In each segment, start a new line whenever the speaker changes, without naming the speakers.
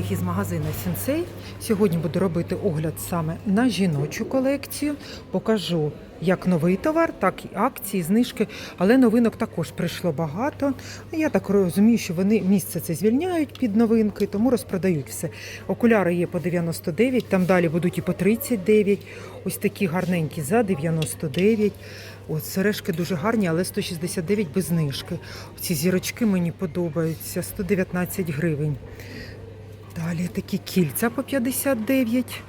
всіх із магазину Сінсей. Сьогодні буду робити огляд саме на жіночу колекцію. Покажу як новий товар, так і акції, знижки. Але новинок також прийшло багато. Я так розумію, що вони місце це звільняють під новинки, тому розпродають все. Окуляри є по 99, там далі будуть і по 39. Ось такі гарненькі за 99. От сережки дуже гарні, але 169 без знижки. Ці зірочки мені подобаються 119 гривень. Далі такі кільця по 59.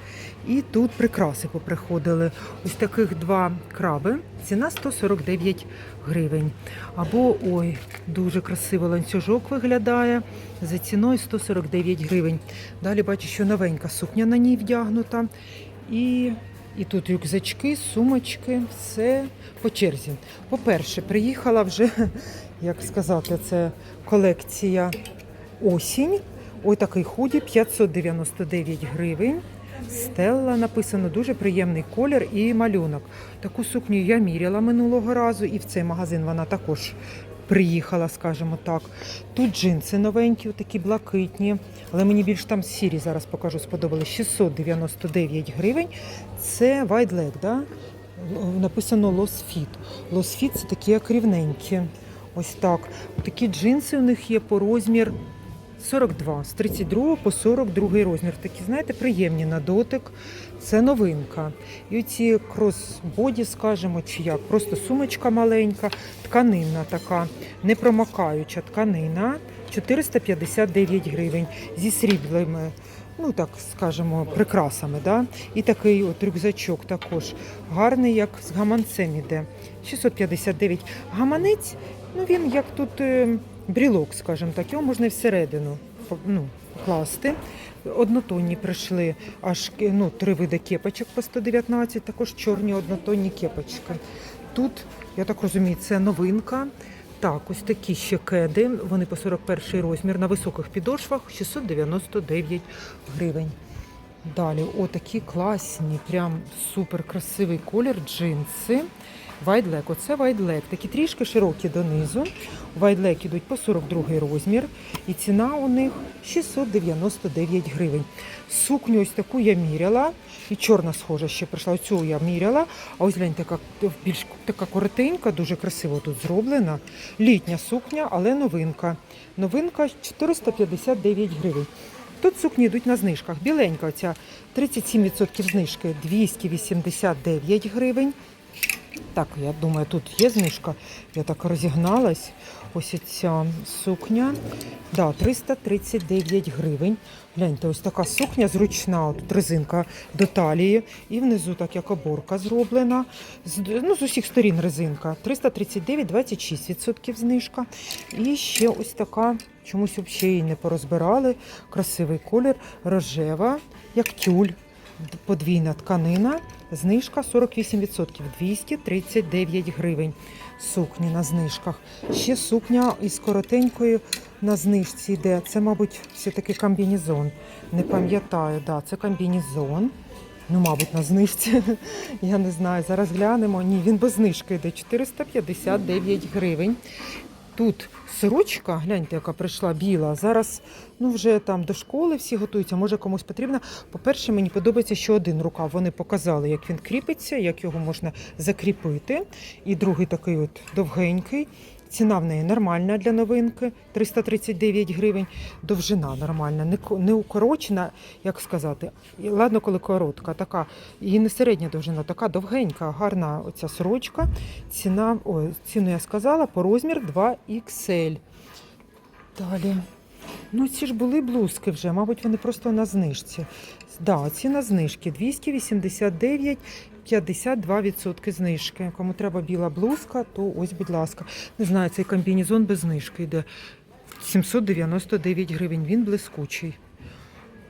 І тут прикраси поприходили. Ось таких два краби. Ціна 149 гривень. Або ой, дуже красиво ланцюжок виглядає. За ціною 149 гривень. Далі бачу, що новенька сукня на ній вдягнута. І, і тут рюкзачки, сумочки, все по черзі. По-перше, приїхала вже, як сказати, це колекція осінь. Ой, такий худі 599 гривень. Стелла написано дуже приємний колір і малюнок. Таку сукню я міряла минулого разу, і в цей магазин вона також приїхала, скажімо так. Тут джинси новенькі, такі блакитні, але мені більш там сірі зараз покажу, сподобались 699 гривень. Це White Leg, да? написано Lost Fit. Lost Fit це такі як рівненькі. Ось так. Такі джинси у них є по розмір 42, з 32 по 42 розмір. Такі, знаєте, приємні на дотик. Це новинка. І оці кросбоді, скажімо, чи як, просто сумочка маленька, тканинна така, непромокаюча тканина. 459 гривень зі сріблими, ну так скажемо, прикрасами. Да? І такий от рюкзачок також гарний, як з гаманцем іде. 659 гаманець, ну він як тут е, брілок, скажімо так, його можна всередину ну, класти. Однотонні прийшли аж ну, три види кепочок по 119, також чорні однотонні кепочки. Тут, я так розумію, це новинка. Так, ось такі ще кеди, вони по 41 розмір на високих підошвах 699 гривень. Далі, отакі класні, прям супер красивий колір, джинси. Вайдлек, оце вайдлек. Такі трішки широкі донизу. Вайдлек ідуть по 42 розмір. І ціна у них 699 гривень. Сукню ось таку я міряла. І чорна схожа ще прийшла. Оцю я міряла. А ось гляньте, така більш така коротенька, дуже красиво тут зроблена. Літня сукня, але новинка. Новинка 459 гривень. Тут сукні йдуть на знижках. Біленька оця 37% знижки 289 гривень. Так, я думаю, тут є знижка. Я так розігналась. Ось ця сукня. Да, 339 гривень. Гляньте, ось така сукня зручна. Тут резинка до талії. І внизу так як оборка зроблена. З, ну, з усіх сторін резинка. 339, 26% знижка. І ще ось така, чомусь взагалі не порозбирали. Красивий колір, рожева, як тюль. Подвійна тканина, знижка 48%, 239 гривень. Сукні на знижках. Ще сукня із коротенькою на знижці йде. Це, мабуть, все-таки комбінезон. Не пам'ятаю, да, це комбінезон. Ну, мабуть, на знижці. Я не знаю. Зараз глянемо. Ні, він без знижки йде 459 гривень. Тут сорочка, гляньте, яка прийшла біла. Зараз ну вже там до школи всі готуються, може комусь потрібно. По-перше, мені подобається, що один рукав. Вони показали, як він кріпиться, як його можна закріпити. І другий такий от довгенький. Ціна в неї нормальна для новинки 339 гривень. Довжина нормальна, не укорочена, як сказати. Ладно, коли коротка, така і не середня довжина, така довгенька, гарна оця сорочка. Ціна, о, ціну я сказала, по розмір 2XL. Далі. Ну, ці ж були блузки вже, мабуть, вони просто на знижці. Да, ці на знижки 289, 52% знижки. Кому треба біла блузка, то ось, будь ласка. Не знаю, цей комбінезон без знижки йде. 799 гривень, він блискучий.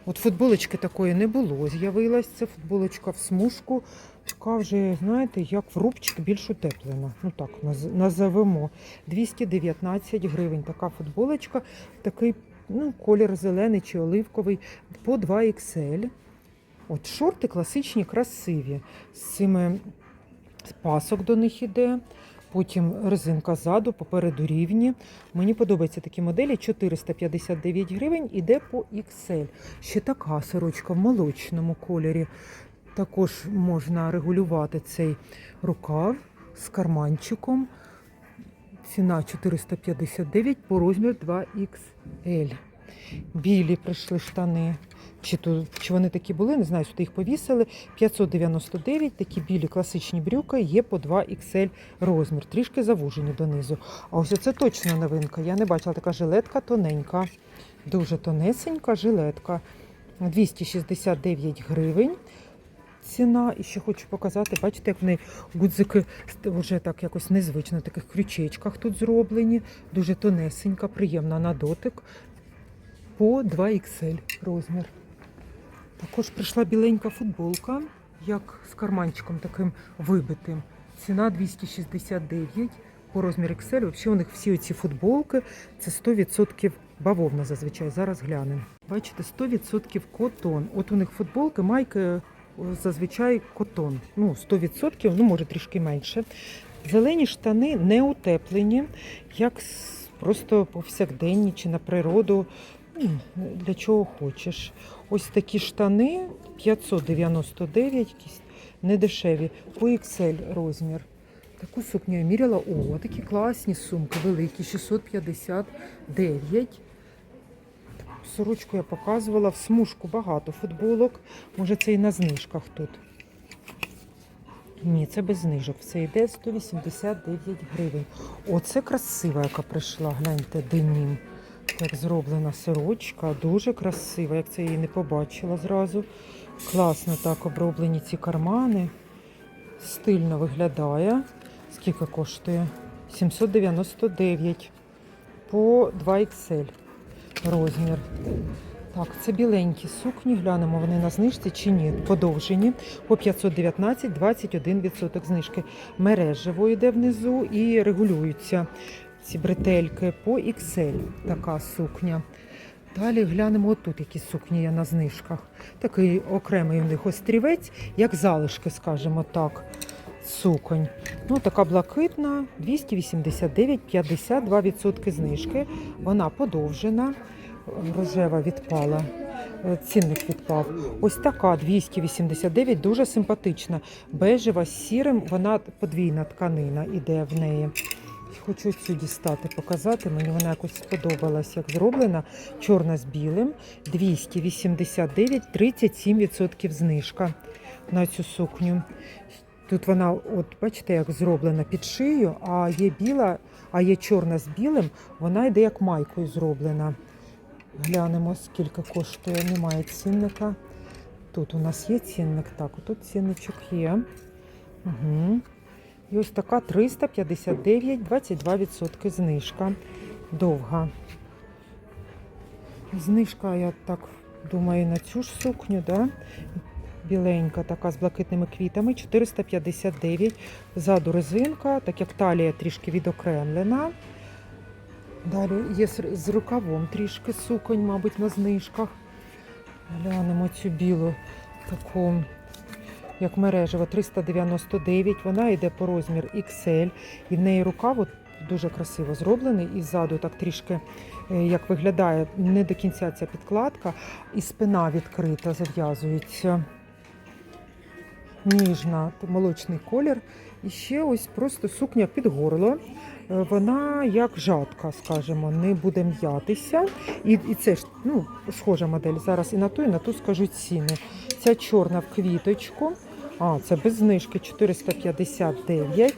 От футболочки такої не було. З'явилась це футболочка в смужку. Така вже, знаєте, як в рубчик більш утеплена. Ну так, наз- назовемо. 219 гривень. Така футболочка, такий ну, колір зелений чи оливковий по 2XL. От шорти класичні, красиві. З цими пасок до них іде. Потім резинка ззаду, попереду рівні. Мені подобаються такі моделі. 459 гривень, іде по XL. Ще така сорочка в молочному кольорі. Також можна регулювати цей рукав з карманчиком. Ціна 459 по розмір 2XL. Білі прийшли штани. Чи, то, чи вони такі були, не знаю, сюди їх повісили. 599, такі білі класичні брюки є по 2XL розмір, трішки завужені донизу. А ось це точно новинка. Я не бачила така жилетка тоненька, дуже тонесенька жилетка. 269 гривень. Ціна, і ще хочу показати, бачите, як в неї гудзики вже так якось незвично, в таких крючечках тут зроблені. Дуже тонесенька, приємна на дотик. По 2XL розмір. Також прийшла біленька футболка, як з карманчиком таким вибитим. Ціна 269 по розміру XL. Взагалі у них всі ці футболки це 100% бавовна зазвичай. Зараз глянемо. Бачите, 100% котон. От у них футболки, майки зазвичай котон. Ну, 100%, ну може трішки менше. Зелені штани не утеплені, як просто повсякденні чи на природу. Для чого хочеш. Ось такі штани 599, якісь недешеві, по XL розмір. Таку сукню я міряла. О, такі класні сумки, великі, 659. Сорочку я показувала, в смужку багато футболок. Може, це і на знижках тут. Ні, це без знижок. Все йде 189 гривень. Оце красива, яка прийшла. Гляньте, денім. Так зроблена сорочка. Дуже красива. Як це її не побачила зразу. Класно так оброблені ці кармани. Стильно виглядає. Скільки коштує? 799 по 2XL розмір. Так, це біленькі сукні. Глянемо, вони на знижці чи ні. Подовжені по 519, 21% знижки. Мережево йде внизу і регулюються ці бретельки по XL. Така сукня. Далі глянемо отут, які сукні є на знижках. Такий окремий у них острівець, як залишки, скажімо так. Суконь. Ну, така блакитна, 289, 52% знижки. Вона подовжена, рожева відпала. е, Цінник відпав. Ось така 289, дуже симпатична. Бежева з сірим, вона подвійна тканина іде в неї. Хочу цю дістати, показати. Мені вона якось сподобалась, як зроблена. Чорна з білим. 289, 37% знижка на цю сукню. Тут вона, от бачите, як зроблена під шию, а є біла, а є чорна з білим, вона йде як майкою зроблена. Глянемо, скільки коштує, немає цінника. Тут у нас є цінник, так, тут цінничок є. Угу. І ось така 359, 22% знижка. Довга. Знижка, я так думаю, на цю ж сукню, да? Біленька, така з блакитними квітами, 459. Ззаду резинка, так як талія трішки відокремлена. Далі є з- рукавом трішки суконь, мабуть, на знижках. Глянемо цю білу таку, як мережева, 399. Вона йде по розмір XL. І в неї рукав дуже красиво зроблений. І ззаду так трішки, е, як виглядає, не до кінця ця підкладка, і спина відкрита, зав'язується. Ніжна, молочний колір. І ще ось просто сукня під горло. Е, Вона як жатка, скажімо, не буде м'ятися. І, і це ж ну, схожа модель. Зараз і на ту, і на ту скажу ціни. Ця чорна в квіточку. А, це без знижки 459.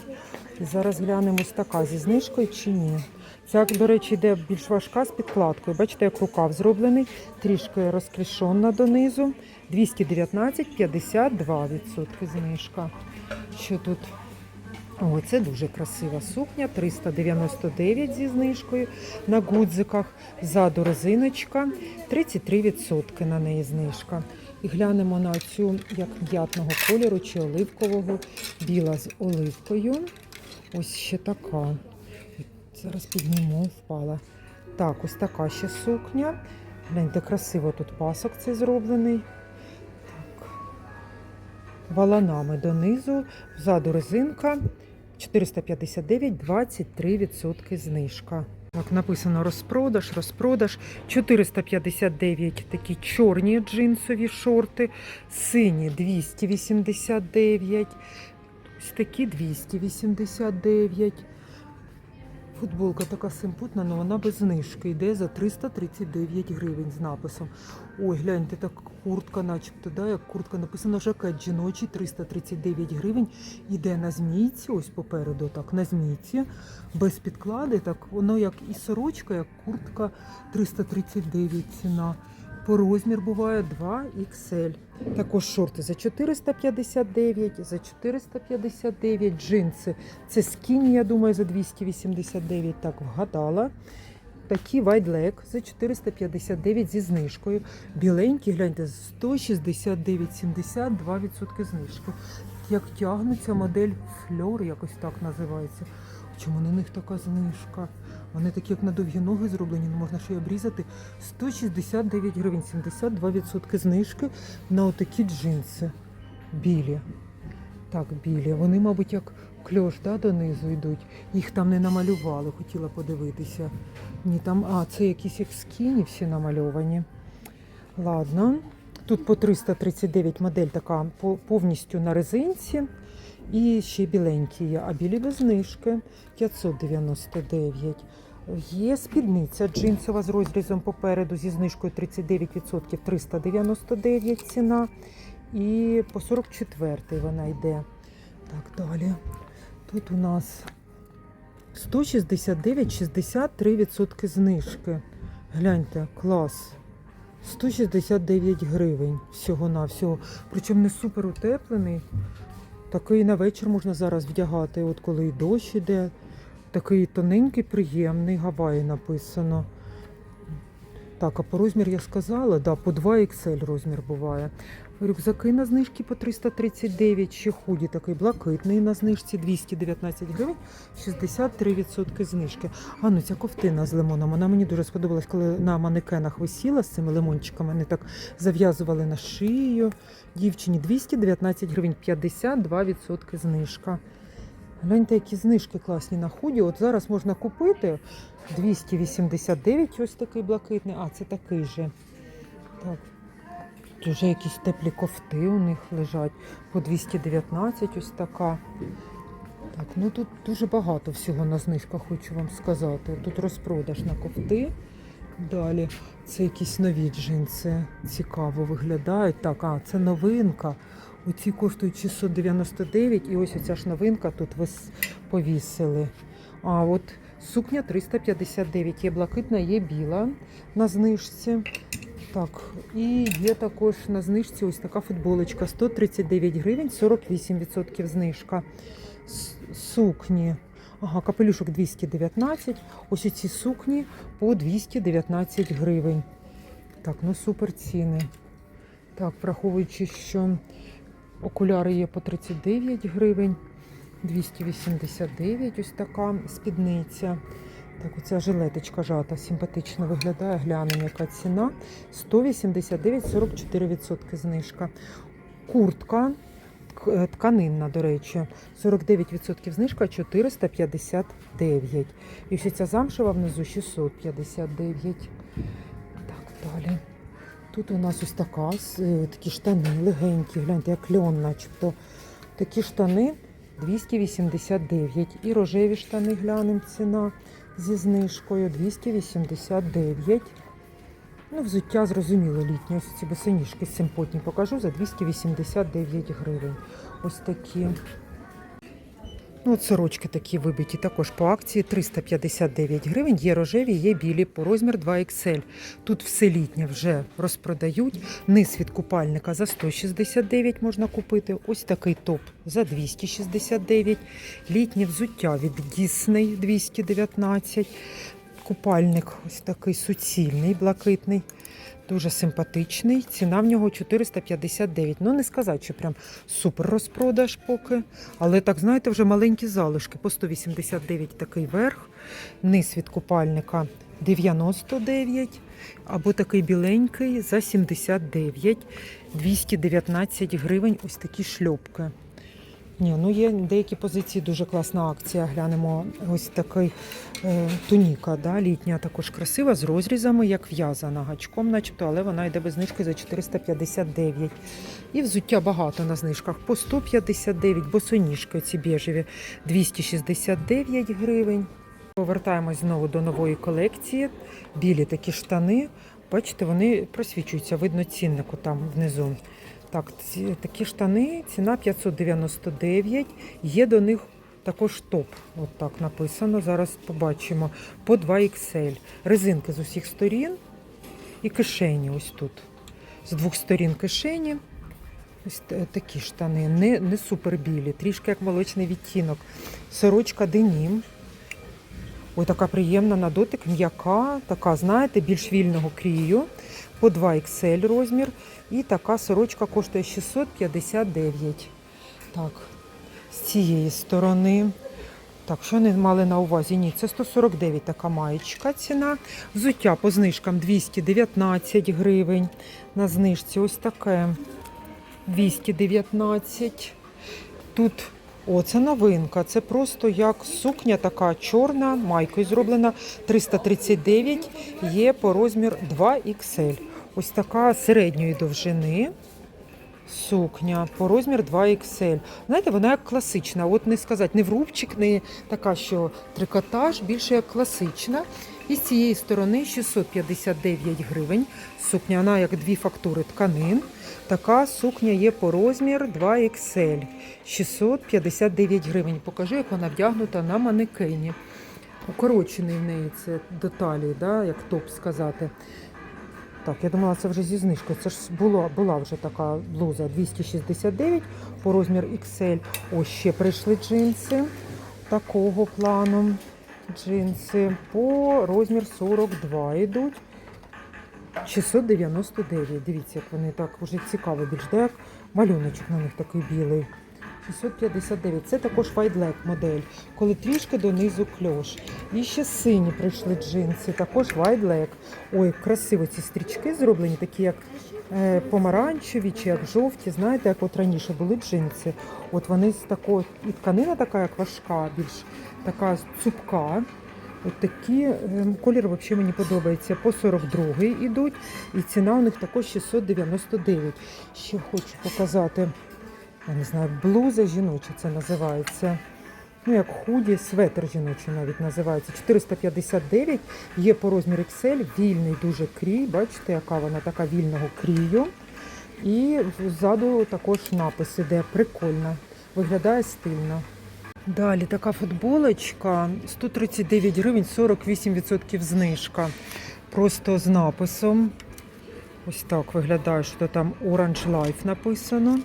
Зараз глянемо така зі знижкою чи ні. Ця, до речі, йде більш важка з підкладкою. Бачите, як рукав зроблений, трішки розклішона донизу. 219, 52% знижка. Що тут? О, це дуже красива сукня, 399 зі знижкою на гудзиках. Ззаду резиночка, 33% на неї знижка. І глянемо на цю як м'ятного кольору чи оливкового, біла з оливкою. Ось ще така. Зараз підніму, впала. Так, ось така ще сукня. Гляньте, красиво тут пасок цей зроблений. Так. Валанами донизу, ззаду резинка. 459, 23% знижка. Так, написано розпродаж, розпродаж. 459 такі чорні джинсові шорти, сині 289, ось такі 289. Футболка така симпутна, але вона без знижки. Йде за 339 гривень з написом. Ой, гляньте, так куртка, начебто, да, як куртка написано жакет жіночий 339 гривень. Іде на змійці, ось попереду, так, на змійці, без підклади. Так, воно як і сорочка, як куртка 339 ціна. По розмір буває 2XL. Також шорти за 459, за 459 джинси. Це скіні, я думаю, за 289, так вгадала. Такі leg за 459 зі знижкою. Біленькі, гляньте, 169,70, 2% знижки. Як тягнеться модель фльор, якось так називається. Чому на них така знижка? Вони такі, як на довгі ноги зроблені, не можна ще й обрізати. 169 гривень, 72% знижки на отакі джинси. Білі. Так, білі. Вони, мабуть, як кльош да, донизу йдуть. Їх там не намалювали, хотіла подивитися. Ні, там, а, це якісь як скіні всі намальовані. Ладно. Тут по 339 модель така повністю на резинці. І ще біленькі є, а білі без знижки 599. Є спідниця джинсова з розрізом попереду зі знижкою 39% 399 ціна. І по 44 вона йде. Так, далі. Тут у нас 169,63% знижки. Гляньте, клас. 169 гривень всього-навсього. Причому не супер утеплений. Такий на вечір можна зараз вдягати, от коли і дощ іде. Такий тоненький, приємний, Гаваї написано. Так, а по розмір я сказала, да, по 2 XL розмір буває. Рюкзаки на знижці по 339, ще худі такий блакитний на знижці 219 гривень, 63% знижки. А ну ця ковтина з лимоном, вона мені дуже сподобалась, коли на манекенах висіла з цими лимончиками. Вони так зав'язували на шию. Дівчині 219 гривень, 52% знижка. Гляньте, які знижки класні на худі. От зараз можна купити 289, ось такий блакитний. А, це такий же. Так. Тут вже якісь теплі кофти у них лежать. По 219 ось така. Так, ну тут дуже багато всього на знижках, хочу вам сказати. Тут розпродаж на кофти. Далі це якісь нові джинси. Цікаво виглядають. Так, а це новинка. Оці коштують 699 і ось оця ж новинка тут повісили. А от сукня 359. Є блакитна, є біла на знижці. Так, і є також на знижці ось така футболочка 139 гривень, 48% знижка. Сукні. Ага, капелюшок 219. Ось ці сукні по 219 гривень. Так, ну супер ціни. Так, враховуючи, що окуляри є по 39 гривень, 289 ось така спідниця. Так, оця жилеточка жата, симпатично виглядає. Глянемо, яка ціна. 189, 44% знижка. Куртка тк- е, тканинна, до речі, 49% знижка 459. І ще ця замшева внизу 659. Так, далі. Тут у нас ось така, е, такі штани легенькі, гляньте, як льон, начебто. Такі штани 289. І рожеві штани глянемо ціна зі знижкою 289. Ну, взуття зрозуміло літнє. Ось ці босоніжки симпотні покажу за 289 гривень. Ось такі. Ну, от сорочки такі вибиті також по акції 359 гривень. Є рожеві, є білі по розмір 2XL. Тут все літнє вже розпродають. Низ від купальника за 169 можна купити. Ось такий топ за 269. Літнє взуття від Disney 219. Купальник ось такий суцільний, блакитний. Дуже симпатичний. Ціна в нього 459. Ну, не сказати, що прям супер розпродаж поки. Але так, знаєте, вже маленькі залишки. По 189 такий верх. Низ від купальника 99. Або такий біленький за 79. 219 гривень. Ось такі шльопки. Ні, ну є деякі позиції, дуже класна акція. Глянемо ось такий е, туніка, да, літня, також красива, з розрізами, як в'язана гачком, начебто, але вона йде без знижки за 459. І взуття багато на знижках по 159, босоніжки ці біжеві 269 гривень. Повертаємось знову до нової колекції. Білі такі штани. Бачите, вони просвічуються, видно ціннику там внизу. Так, ці, такі штани, ціна 599. Є до них також топ. От так написано. Зараз побачимо. По 2 XL. Резинки з усіх сторін і кишені ось тут. З двох сторін кишені. Ось такі штани. Не, не супер білі, трішки як молочний відтінок. Сорочка денім. Ой, така приємна на дотик, м'яка, така, знаєте, більш вільного крію. По 2 XL розмір. І така сорочка коштує 659. Так, з цієї сторони. Так, що не мали на увазі? Ні, це 149 така маєчка ціна. Взуття по знижкам 219 гривень. На знижці ось таке 219. Тут о, це новинка. Це просто як сукня така чорна, майкою зроблена 339, є по розмір 2 XL. Ось така середньої довжини. Сукня по розмір 2 XL. Знаєте, вона як класична. От не сказати, не врубчик, не така, що трикотаж, більше як класична. І з цієї сторони 659 гривень. Сукня, вона як дві фактури тканин. Така сукня є по розмір 2 XL. 659 гривень. Покажу, як вона вдягнута на манекені. Укорочений в неї це до талії, да, як топ сказати. Так, я думала, це вже зі знижкою. Це ж була, була вже така блуза 269 по розмір XL. Ось ще прийшли джинси такого плану. Джинси по розмір 42 йдуть. 699. Дивіться, як вони так вже цікаво більш, де як малюночок на них такий білий. 659. Це також Leg модель, коли трішки донизу кльош. І ще сині прийшли джинси, також Leg. Ой, красиво ці стрічки зроблені, такі як е, помаранчеві чи як жовті. Знаєте, як от раніше були джинси. От вони з такої, і тканина така, як важка, більш така цупка. От такі ем, колір взагалі мені подобається. По 42 ідуть, і ціна у них також 699. Ще хочу показати, я не знаю, блуза жіноча це називається. Ну, як худі, светр жіночий навіть називається. 459, є по розміру XL, вільний дуже крій. Бачите, яка вона така вільного крію. І ззаду також напис іде. Прикольно. Виглядає стильно. Далі така футболочка 139 гривень, 48% знижка. Просто з написом. Ось так виглядає, що там Orange Life написано.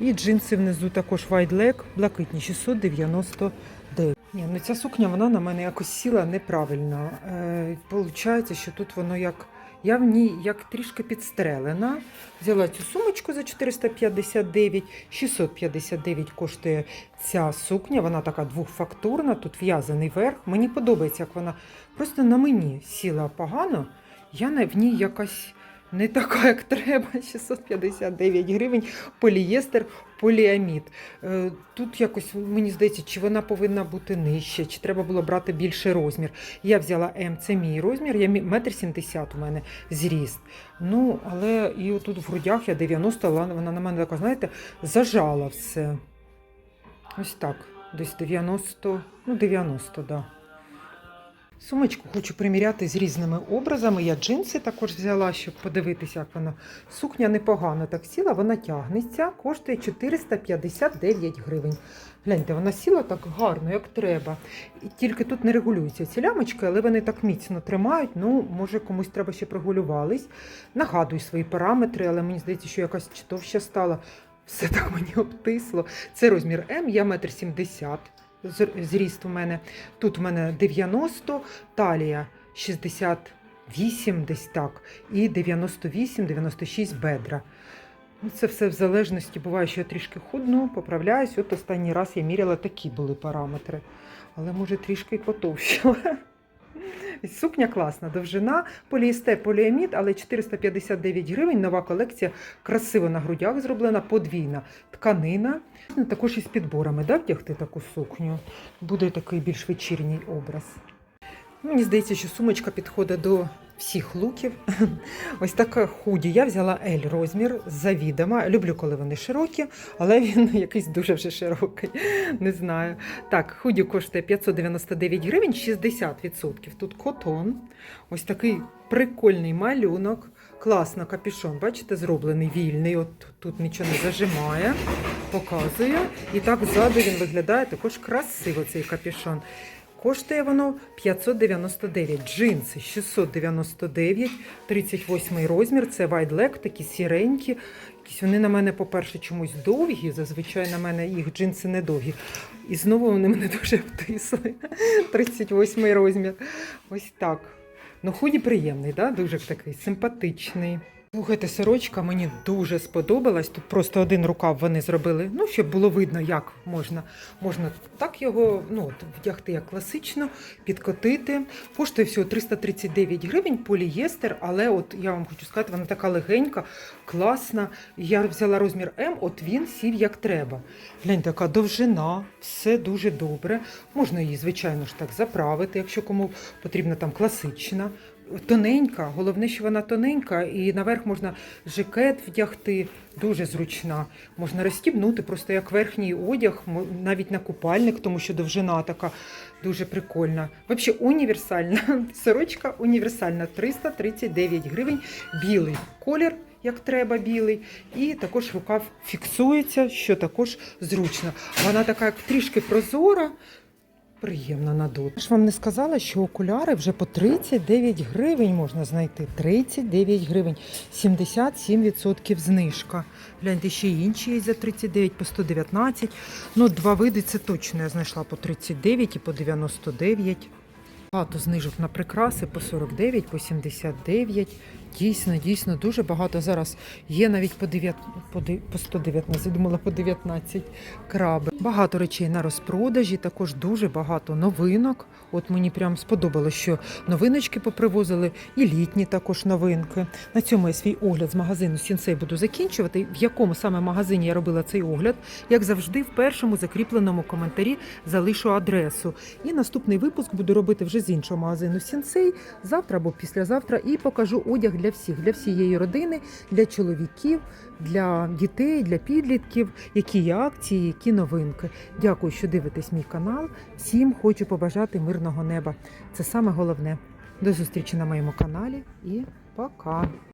І джинси внизу також White Leg, блакитні 699. Ні, ну ця сукня вона на мене якось сіла неправильно. Е, Получається, що тут воно як. Я в ній як трішки підстрелена. Взяла цю сумочку за 459, 659 коштує ця сукня. Вона така двохфактурна, тут в'язаний верх. Мені подобається, як вона просто на мені сіла погано. Я в ній якась не така, як треба. 659 гривень, полієстер, поліамід. Е, Тут якось мені здається, чи вона повинна бути нижче, чи треба було брати більший розмір. Я взяла М, це мій розмір, я метр сімдесят у мене зріст. Ну, але і отут в грудях я 90, але вона на мене така, знаєте, зажала все. Ось так, десь 90, ну 90, так. Да. Сумочку хочу приміряти з різними образами. Я джинси також взяла, щоб подивитися, як вона. Сукня непогано так сіла, вона тягнеться, коштує 459 гривень. Гляньте, вона сіла так гарно, як треба. І тільки тут не регулюються ці лямочки, але вони так міцно тримають. Ну, може, комусь треба ще прогулювались. Нагадую свої параметри, але мені здається, що якась чи товща стала. Все так мені обтисло. Це розмір М, я метр сімдесят. Зр- Зріст у мене. Тут у мене 90, талія 68 десь так, і 98-96 бедра. Ну, Це все в залежності. Буває, що я трішки худну, поправляюсь. От останній раз я міряла такі були параметри. Але може трішки й потовщила. Сукня класна, довжина, поліестер, поліамід, але 459 гривень. Нова колекція, красиво на грудях зроблена, подвійна тканина. Ну, Також із підборами, да, вдягти таку сукню. Буде такий більш вечірній образ. Мені здається, що сумочка підходить до всіх луків. Ось така худі. Я взяла L розмір завідома. Люблю, коли вони широкі, але він якийсь дуже вже широкий. Не знаю. Так, худі коштує 599 гривень, 60%. Тут котон. Ось такий прикольний малюнок. Класно, капюшон, бачите, зроблений вільний. От тут нічого не зажимає, показує. І так ззаду він виглядає також красиво, цей капюшон. Коштує воно 599. Джинси 699, 38 розмір. Це leg, такі сіренькі. Якісь вони на мене, по-перше, чомусь довгі. Зазвичай на мене їх джинси не довгі. І знову вони мене дуже втисли. 38 розмір. Ось так. Ну, худі приємний, да? дуже такий симпатичний. Слухайте, сорочка мені дуже сподобалась. Тут просто один рукав вони зробили, ну, щоб було видно, як можна. Можна так його ну, вдягти як класично, підкотити. Коштує всього 339 гривень, полієстер, але от я вам хочу сказати, вона така легенька, класна. Я взяла розмір М, от він сів як треба. Глянь, така довжина, все дуже добре. Можна її, звичайно ж, так заправити, якщо кому потрібна там класична. Тоненька, головне, що вона тоненька, і наверх можна жакет вдягти, дуже зручна. Можна розстібнути просто як верхній одяг, навіть на купальник, тому що довжина така дуже прикольна. Взагалі універсальна. Сорочка універсальна, 339 гривень, білий колір. Як треба білий, і також рукав фіксується, що також зручно. Вона така як трішки прозора, Приємно на ж вам не сказала, що окуляри вже по 39 гривень можна знайти. 39 гривень, 77% знижка. Гляньте, ще інші є за 39, по 119. Ну, два види це точно я знайшла по 39 і по 99. Багато знижок на прикраси по 49, по 79. Дійсно, дійсно, дуже багато зараз є навіть по 9, по, де- по 119, думала по 19 краби. Багато речей на розпродажі, також дуже багато новинок. От мені прям сподобалося, що новиночки попривозили, і літні також новинки. На цьому я свій огляд з магазину Сінсей буду закінчувати. В якому саме магазині я робила цей огляд, як завжди, в першому закріпленому коментарі залишу адресу. І наступний випуск буду робити вже з іншого магазину Сінсей завтра або післязавтра і покажу одяг для всіх, для всієї родини, для чоловіків, для дітей, для підлітків, які є акції, які новинки. Дякую, що дивитесь мій канал. Всім хочу побажати мирного неба. Це саме головне. До зустрічі на моєму каналі і пока!